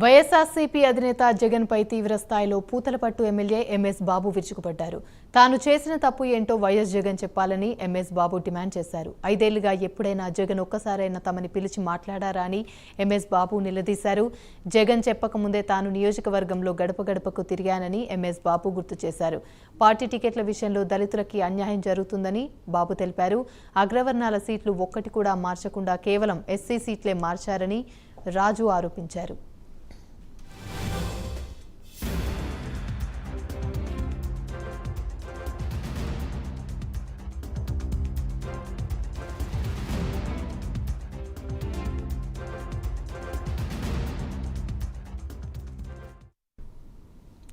వైఎస్ఆర్సీపీ అధినేత జగన్పై తీవ్ర స్థాయిలో పూతలపట్టు ఎమ్మెల్యే ఎంఎస్ బాబు విరుచుకుపడ్డారు. తాను చేసిన తప్పు ఏంటో వైఎస్ జగన్ చెప్పాలని ఎంఎస్ బాబు డిమాండ్ చేశారు. ఐదేళ్ళుగా ఎప్పుడైనా జగన్ ఒక్కసారైనా తమని పిలిచి మాట్లాడారా అని ఎంఎస్ బాబు నిలదీశారు. జగన్ చెప్పకముందే తాను నియోజకవర్గంలో గడప గడపకు తిరిగానని ఎంఎస్ బాబు గుర్తు చేశారు. పార్టీ టికెట్ల విషయంలో దళితులకి అన్యాయం జరుగుతుందని బాబు తెలిపారు. అగ్రవర్ణాల సీట్లు ఒక్కటి కూడా మార్చకుండా కేవలం ఎస్సీ సీట్లే మార్చారని రాజు ఆరోపించారు.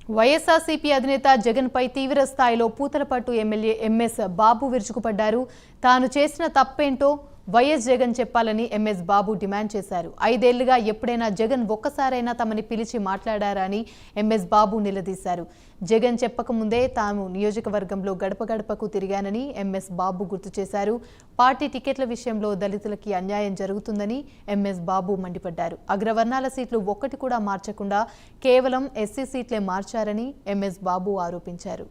వైఎస్ఆర్సీపీ అధినేత జగన్పై తీవ్ర స్థాయిలో పూతలపట్టు ఎమ్మెల్యే ఎంఎస్ బాబు విరుచుకుపడ్డారు. తాను చేసిన తప్పేంటో వైఎస్ జగన్ చెప్పాలని ఎంఎస్ బాబు డిమాండ్ చేశారు. ఐదేళ్ళుగా ఎప్పుడైనా జగన్ ఒక్కసారైనా తమని పిలిచి మాట్లాడారా అని ఎంఎస్ బాబు నిలదీశారు. జగన్ చెప్పకముందే తాము నియోజకవర్గంలో గడప గడపకు తిరిగానని ఎంఎస్ బాబు గుర్తు చేశారు. పార్టీ టికెట్ల విషయంలో దళితులకి అన్యాయం జరుగుతుందని ఎంఎస్ బాబు మండిపడ్డారు. అగ్రవర్ణాల సీట్లు ఒక్కటి కూడా మార్చకుండా కేవలం ఎస్సీ సీట్లే మార్చారని ఎంఎస్ బాబు ఆరోపించారు.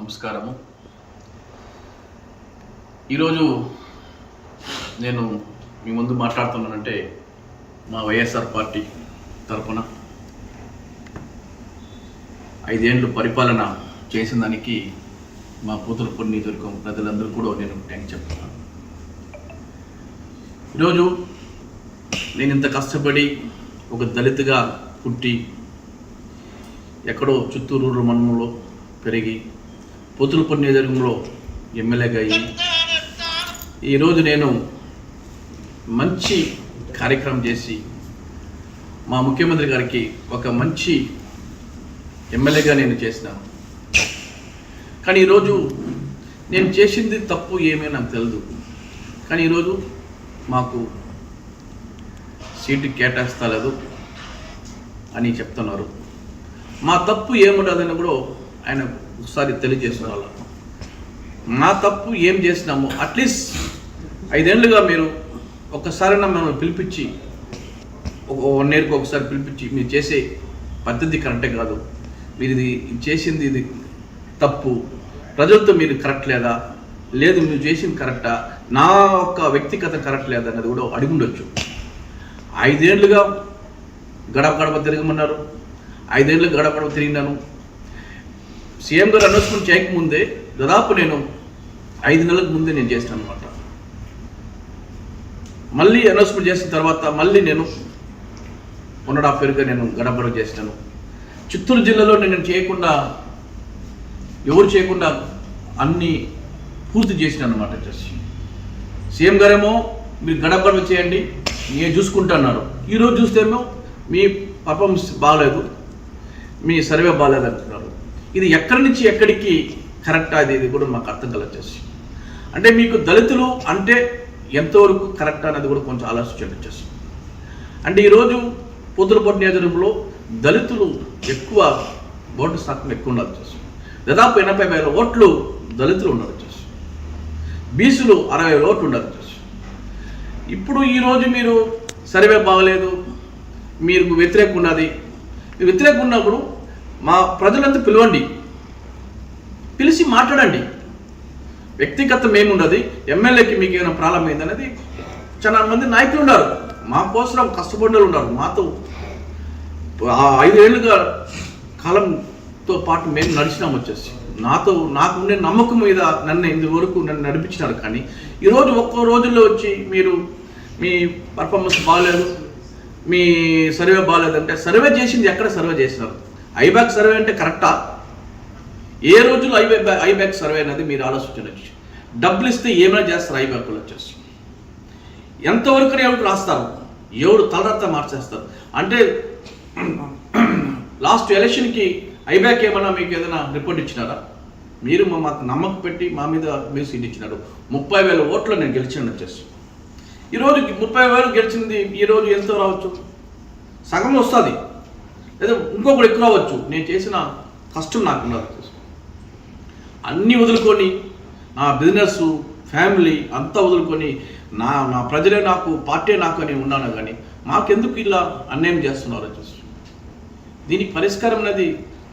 నమస్కారము. ఈరోజు నేను మీ ముందు మాట్లాడుతున్నానంటే మా వైఎస్ఆర్ పార్టీ తరఫున ఐదేండ్లు పరిపాలన చేసిన దానికి మా పూతులపూడి నియోజకవర్గం ప్రజలందరూ కూడా నేను థ్యాంక్ చెప్తున్నాను. ఈరోజు నేను ఇంత కష్టపడి ఒక దళితుగా పుట్టి ఎక్కడో చిత్తూరు మండలంలో పెరిగి పొత్తులపల్లి నియోజకవర్గంలో ఎమ్మెల్యేగా అయ్యి ఈరోజు నేను మంచి కార్యక్రమం చేసి మా ముఖ్యమంత్రి గారికి ఒక మంచి ఎమ్మెల్యేగా నేను చేసినాను కానీ ఈరోజు నేను చేసింది తప్పు ఏమీ నాకు తెలియదు కానీ ఈరోజు మాకు సీటు కేటాయిస్తలేదు అని చెప్తున్నారు. మా తప్పు ఏముండదని కూడా ఆయన ఒకసారి తెలియజేస్తున్నారు మా తప్పు ఏం చేసినాము అట్లీస్ట్ ఐదేళ్ళుగా మీరు ఒక్కసారైనా మనం పిలిపించి ఒక వన్ ఇయర్కి ఒకసారి పిలిపించి మీరు చేసే పద్ధతి కరెక్టే కాదు. మీరు ఇది చేసింది ఇది తప్పు. ప్రజలతో మీరు కరెక్ట్ లేదా? లేదు మీరు చేసింది కరెక్టా? నా యొక్క వ్యక్తిగత కరెక్ట్ లేదా అనేది కూడా అడిగుండొచ్చు ఐదేళ్ళుగా గడప గడప తిరగమన్నారు. ఐదేళ్ళు గడప గడప తిరిగినాను. సీఎం గారు అనౌన్స్మెంట్ చేయకముందే దాదాపు నేను ఐదు నెలలకు ముందే నేను చేస్తాను అనమాట మళ్ళీ అనౌన్స్మెంట్ చేసిన తర్వాత మళ్ళీ నేను వన్ అండ్ హాఫ్ ఇయర్గా నేను గడపడ చేసినాను చిత్తూరు జిల్లాలో నేను చేయకుండా ఎవరు చేయకుండా అన్నీ పూర్తి చేసినాను అనమాట చర్చి సీఎం గారేమో మీరు గడప చేయండి నేను చూసుకుంటున్నారు ఈరోజు చూస్తేమో మీ పర్ఫార్మెన్స్ బాగాలేదు మీ సర్వే బాగాలేదు అంటున్నారు. ఇది ఎక్కడి నుంచి ఎక్కడికి కరెక్ట్ అది ఇది కూడా మాకు అర్థం కలొచ్చేసి అంటే మీకు దళితులు అంటే ఎంతవరకు కరెక్ట్ అనేది కూడా కొంచెం ఆలోచించండి వచ్చేసి అంటే ఈరోజు పూతులపట్టు నియోజకవర్గంలో దళితులు ఎక్కువ ఓటు శాతం ఎక్కువ ఉండాలి వచ్చేసి దాదాపు ఎనభై వేల ఓట్లు దళితులు ఉండాలి వచ్చేసి బీసీలు అరవై వేల ఓట్లు ఉండాలి వచ్చేసి ఇప్పుడు ఈరోజు మీరు సర్వే బాగలేదు మీరు వ్యతిరేకం ఉన్నది. వ్యతిరేకం ఉన్నప్పుడు మా ప్రజలంతా పిలవండి. పిలిచి మాట్లాడండి. వ్యక్తిగతం ఏముండదు? ఎమ్మెల్యేకి మీకు ఏమైనా ప్రాబ్లం అయిందనేది చాలా మంది నాయకులు ఉన్నారు. మా కోసం కష్టపడ్డలు ఉన్నారు. మాతో ఐదేళ్ళుగా కాలంతో పాటు మేము నడిచినాం వచ్చేసి. నాతో నాకు ఉండే నమ్మకం మీద నన్ను ఇంతవరకు నన్ను నడిపించినారు కానీ ఈరోజు ఒక్కో రోజుల్లో వచ్చి మీరు మీ పర్ఫార్మెన్స్ బాగాలేదు. మీ సర్వే బాగాలేదంటే సర్వే చేసింది ఎక్కడ సర్వే చేసినారు? ఐబ్యాక్ సర్వే అంటే కరెక్టా ఏ రోజులు ఐబ్యాక్ ఐబ్యాక్ సర్వే అనేది మీరు ఆలోచించవచ్చు. డబ్బులు ఇస్తే ఏమైనా చేస్తారు ఐబ్యాక్లు వచ్చేసి ఎంతవరకు ఎవరికి రాస్తారు? ఎవరు తలరత్త మార్చేస్తారు? అంటే లాస్ట్ ఎలక్షన్కి ఐబ్యాక్ ఏమన్నా మీకు ఏదైనా రిపోర్ట్ ఇచ్చినారా? మీరు మా మాకు నమ్మకం పెట్టి మా మీద మీరు సీట్ ఇచ్చినారు. ముప్పై వేల ఓట్లు నేను గెలిచాను వచ్చేసి. ఈరోజు ముప్పై వేలు గెలిచింది ఈరోజు ఎంతో రావచ్చు? సగం వస్తుంది. లేదా ఇంకొకటి ఎక్కువ రావచ్చు? నేను చేసిన కష్టం నాకు అన్నీ వదులుకొని నా బిజినెస్ ఫ్యామిలీ అంతా వదులుకొని నా నా ప్రజలే నాకు పార్టీ నాకు అని ఉన్నాను కానీ మాకెందుకు ఇలా అన్యాయం చేస్తున్నారో వచ్చేసి దీనికి పరిష్కారం అనేది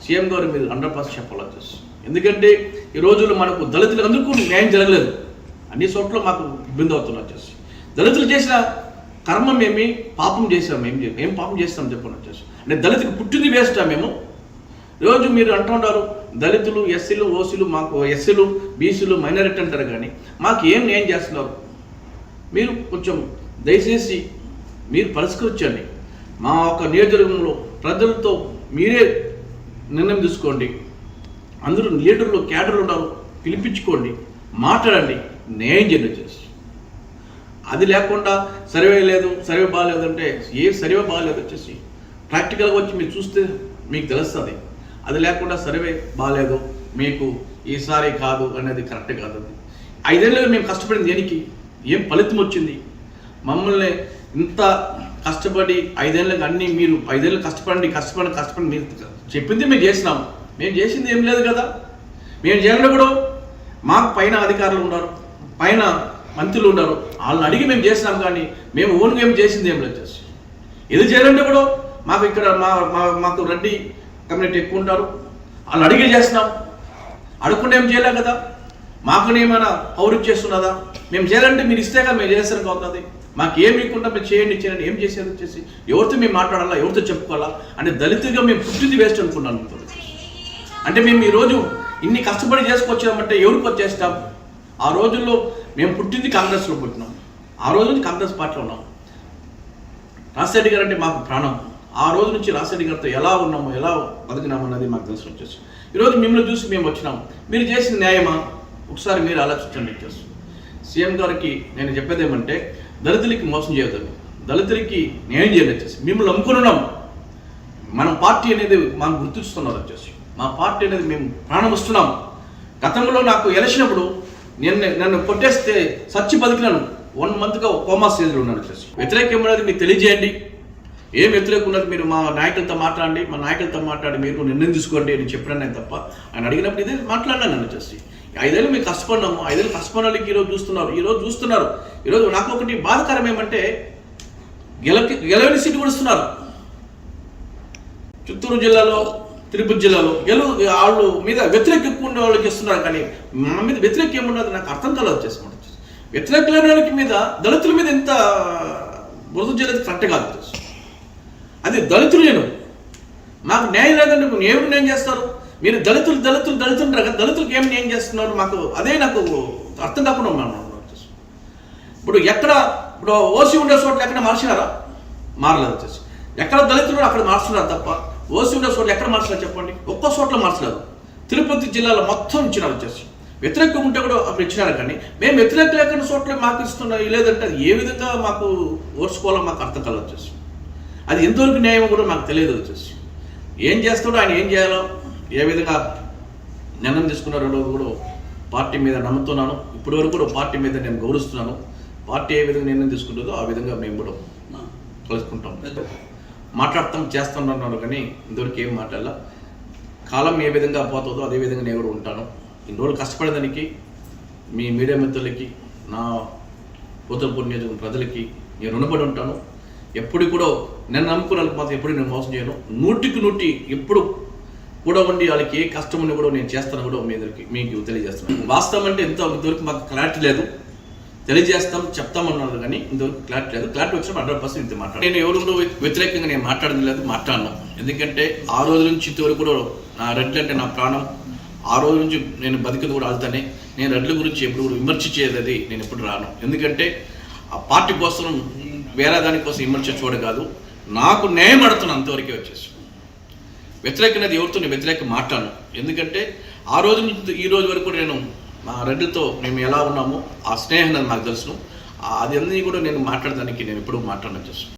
సీఎం గారు మీరు హండ్రెడ్ పర్సెంట్ చెప్పాలో వచ్చేసి ఎందుకంటే ఈ రోజుల్లో మనకు దళితులు అందుకు న్యాయం జరగలేదు. అన్ని చోట్ల మాకు ఇబ్బంది అవుతుంది వచ్చేసి దళితులు చేసిన కర్మం ఏమి పాపం చేసాం ఏం ఏం పాపం చేస్తాం చెప్పని వచ్చేసి అంటే దళితుకి పుట్టింది వేస్టా మేము? రోజు మీరు అంటుంటారు దళితులు ఎస్సీలు ఓసీలు మాకు ఎస్సీలు బీసీలు మైనారిటీ అంటారు కానీ మాకు ఏం న్యాయం చేస్తున్నారు? మీరు కొంచెం దయచేసి మీరు పరిష్కరించండి. మా యొక్క నియోజకవర్గంలో ప్రజలతో మీరే నిర్ణయం తీసుకోండి. అందరూ లీడర్లు క్యాడర్లు ఉన్నారు పిలిపించుకోండి మాట్లాడండి న్యాయం చేయండి వచ్చేసి అది లేకుండా సర్వే లేదు సర్వే బాగాలేదు అంటే ఏ సర్వే బాగాలేదు వచ్చేసి ప్రాక్టికల్గా వచ్చి మీరు చూస్తే మీకు తెలుస్తుంది. అది లేకుండా సర్వే బాగాలేదు మీకు ఈసారి కాదు అనేది కరెక్ట్ కాదు అది. మేము కష్టపడింది దేనికి? ఏం ఫలితం వచ్చింది? మమ్మల్ని ఇంత కష్టపడి ఐదేళ్ళకి అన్నీ మీరు ఐదేళ్ళు కష్టపడండి కష్టపడి కష్టపడి మీరు చెప్పింది మేము చేసినాం. మేము చేసింది ఏం లేదు కదా? మేము చేయడం కూడా మాకు పైన అధికారులు ఉన్నారు పైన మంత్రులు ఉన్నారు. వాళ్ళని అడిగి మేము చేసినాం కానీ మేము ఓన్గా ఏం చేసింది ఏం లేదు. చేసి ఇది చేయాలంటే కూడా మాకు ఇక్కడ మా మా- మాకు రెడ్డి కమ్యూనిటీ ఎక్కువ ఉంటారు వాళ్ళు అడిగి చేస్తున్నాం. అడుగుకుంటే ఏం చేయలేం కదా. మాకు ఏమైనా పౌరు చేస్తున్నదా మేము చేయాలంటే మీరు ఇస్తేగా మేము చేస్తారు అవుతుంది. మాకు ఏమి ఇవ్వకుండా మేము చేయండి చేయండి. ఏం చేసేది వచ్చేసి ఎవరితో మేము మాట్లాడాలా ఎవరితో చెప్పుకోవాలా అంటే దళితులుగా మేము పుట్టింది వేస్ట్ అనుకున్నాను. అంటే మేము ఈరోజు ఇన్ని కష్టపడి చేసుకొచ్చామంటే ఎవరికి వచ్చేస్తాం? ఆ రోజుల్లో మేము పుట్టింది కాంగ్రెస్లో పుట్టినాం. ఆ రోజు నుంచి కాంగ్రెస్ పార్టీలో ఉన్నాం. రాజశేఖర్ గారు అంటే మాకు ప్రాణం. ఆ రోజు నుంచి రాసిరెడ్డి గారితో ఎలా ఉన్నామో ఎలా బతికినాము అన్నది మాకు తెలిసి వచ్చేసి. ఈరోజు మిమ్మల్ని చూసి మేము వచ్చినాం మీరు చేసిన న్యాయమా? ఒకసారి మీరు ఆలోచించండి వచ్చేసి సీఎం గారికి నేను చెప్పేది ఏమంటే దళితులకి మోసం చేయొద్దు. దళితులకి న్యాయం చేయాలి వచ్చేసి మిమ్మల్ని నమ్ముకుని ఉన్నాం మన పార్టీ అనేది మనం గుర్తిస్తున్నారు వచ్చేసి మా పార్టీ అనేది మేము ప్రాణం ఇస్తున్నాము. గతంలో నాకు ఎలక్షన్ అప్పుడు నేను నన్ను కొట్టేస్తే సచ్చి బతికినాను. వన్ మంత్గా కోమా స్టేజ్లో ఉన్నాను వచ్చేసి వ్యతిరేకం అనేది మీకు తెలియజేయండి. ఏం వ్యతిరేకం ఉన్నది మీరు? మా నాయకులతో మాట్లాడండి మా నాయకులతో మాట్లాడి మీరు నిర్ణయం తీసుకోండి అని చెప్పినా నేను తప్ప ఆయన అడిగినప్పుడు ఇదే మాట్లాడినాను నన్ను వచ్చేసి. ఐదేళ్ళు మీకు కష్టపడినాము. ఐదేళ్ళు కష్టపడిన వాళ్ళకి ఈరోజు చూస్తున్నారు. ఈరోజు చూస్తున్నారు. ఈరోజు నాకు ఒకటి బాధకరం ఏమంటే గెలకి గెలవని సీటు కూడా ఇస్తున్నారు చిత్తూరు జిల్లాలో తిరుపతి జిల్లాలో గెలు వాళ్ళు మీద వ్యతిరేక ఎక్కువ ఉండే వాళ్ళకి ఇస్తున్నారు కానీ మా మీద వ్యతిరేక ఏమున్నది నాకు అర్థం కాలేదు వచ్చేసి వ్యతిరేక లేని వాళ్ళకి మీద దళితుల మీద ఎంత బురద జిల్లా కరెక్ట్ కాదు అది దళితులు నేను మాకు న్యాయం లేదంటే మీరు ఏమి న్యాయం చేస్తారు? మీరు దళితులు దళితులు దళితులు కదా దళితులకు ఏం న్యాయం చేస్తున్నారు? మాకు అదే నాకు అర్థం కాకుండా ఉన్నాను వచ్చేసి ఇప్పుడు ఎక్కడ ఇప్పుడు ఓసీ ఉండే చోట్ల ఎక్కడ మార్చినారా? మారలేదు వచ్చేసి ఎక్కడ దళితులు అక్కడ మార్చున్నారు తప్ప ఓసీ ఉండే చోట్ల ఎక్కడ మార్చలేదు చెప్పండి? ఒక్కో చోట్ల మార్చలేదు. తిరుపతి జిల్లాలో మొత్తం ఇచ్చినారు వచ్చేసి వ్యతిరేకం ఉంటే కూడా అప్పుడు ఇచ్చినారు కానీ మేము వ్యతిరేక లేకుండా చోట్ల మాకు ఇస్తున్నా లేదంటే అది ఏ విధంగా మాకు ఓర్చుకోవాలో మాకు అర్థం కలదు వచ్చేసి అది ఎంతవరకు న్యాయం కూడా మాకు తెలియదు వచ్చేసి ఏం చేస్తాడో ఆయన ఏం చేయాలో ఏ విధంగా నిర్ణయం తీసుకున్నారో కూడా పార్టీ మీద నమ్ముతున్నాను. ఇప్పటి వరకు కూడా పార్టీ మీద నేను గౌరవిస్తున్నాను. పార్టీ ఏ విధంగా నిర్ణయం తీసుకుంటుందో ఆ విధంగా మేము కూడా కలుసుకుంటాం. మాట్లాడతాం చేస్తాం కానీ ఇంతవరకు ఏం మాట్లాడాల. కాలం ఏ విధంగా పోతుందో అదే విధంగా నేను కూడా ఉంటాను. ఇన్ని రోజులు కష్టపడేదానికి మీ మీడియా మిత్రులకి నా పూతలపూర్ నియోజకవర్గం ప్రజలకి నేను రుణపడి ఉంటాను. ఎప్పుడు కూడా నేను నమ్ముకున్న వాళ్ళకి మాత్రం ఎప్పుడు నేను మోసం చేయను. నూటికి నూటి ఎప్పుడు కూడా ఉండి వాళ్ళకి ఏ కష్టం ఉన్నా కూడా నేను చేస్తాను కూడా మీ దగ్గరికి మీకు తెలియజేస్తున్నాను. వాస్తవం అంటే ఎంతో ఇంతవరకు మాకు క్లారిటీ లేదు. తెలియజేస్తాం చెప్తామన్నారు కానీ ఇంతవరకు క్లారిటీ లేదు. క్లారిటీ వచ్చినప్పుడు హండ్రెడ్ పర్సెంట్ ఇంత మాట్లాడు నేను ఎవరు కూడా వ్యతిరేకంగా నేను మాట్లాడడం లేదు మాట్లాడను. ఎందుకంటే ఆ రోజు నుంచి ఇంతవరకు కూడా నా రెడ్లు అంటే నా ప్రాణం. ఆ రోజు నుంచి నేను బతికింది కూడా వెళ్తానే నేను రెడ్ల గురించి ఎప్పుడు కూడా విమర్శించేది నేను ఎప్పుడు రాను. ఎందుకంటే ఆ పార్టీ కోసం వేరే దానికోసం విమర్శ చూడ కాదు. నాకు న్యాయం అడుతున్న అంతవరకే వచ్చేసి. వ్యతిరేకనది ఎవరితో నేను వ్యతిరేక మాట్లాడను. ఎందుకంటే ఆ రోజు నుంచి ఈ రోజు వరకు నేను మా రెడ్డితో మేము ఎలా ఉన్నామో ఆ స్నేహం నాకు తెలుసును. అది అన్నీ కూడా నేను మాట్లాడడానికి నేను ఎప్పుడు మాట్లాడడం చేస్తాను